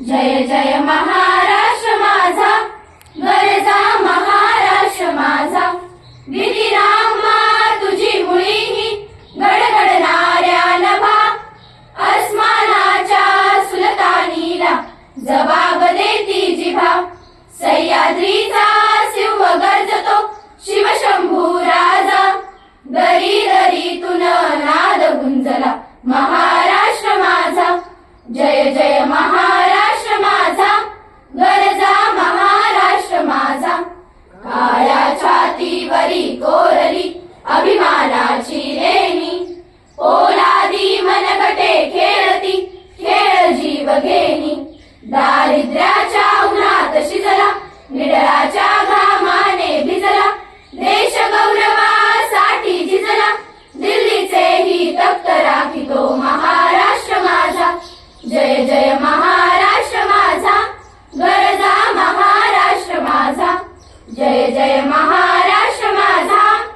जय जय महाराष्ट्र माझा गरजा महाराष्ट्र माझा. विधिरामा तुझी मुळी गडगडणाऱ्या नभा अस्मानाच्या सुलतानीला जबाब देती जिभा. सह्याद्रीचा शिव गर्जतो शिवशंभू राजा. दरी दरीतून नाद गुंजला. अभिमानाची लेणी. पोलादी मनगटे खेळती खेळ जीव घेणी. दारिद्र्याच्या उन्हात शिजला निडराच्या घामाने भिजला. देश गौरवासाठी झिजला दिल्लीचेही तप्त राखितो महाराष्ट्र माझा. जय जय महाराष्ट्र माझा गरजा महाराष्ट्र माझा. जय जय महा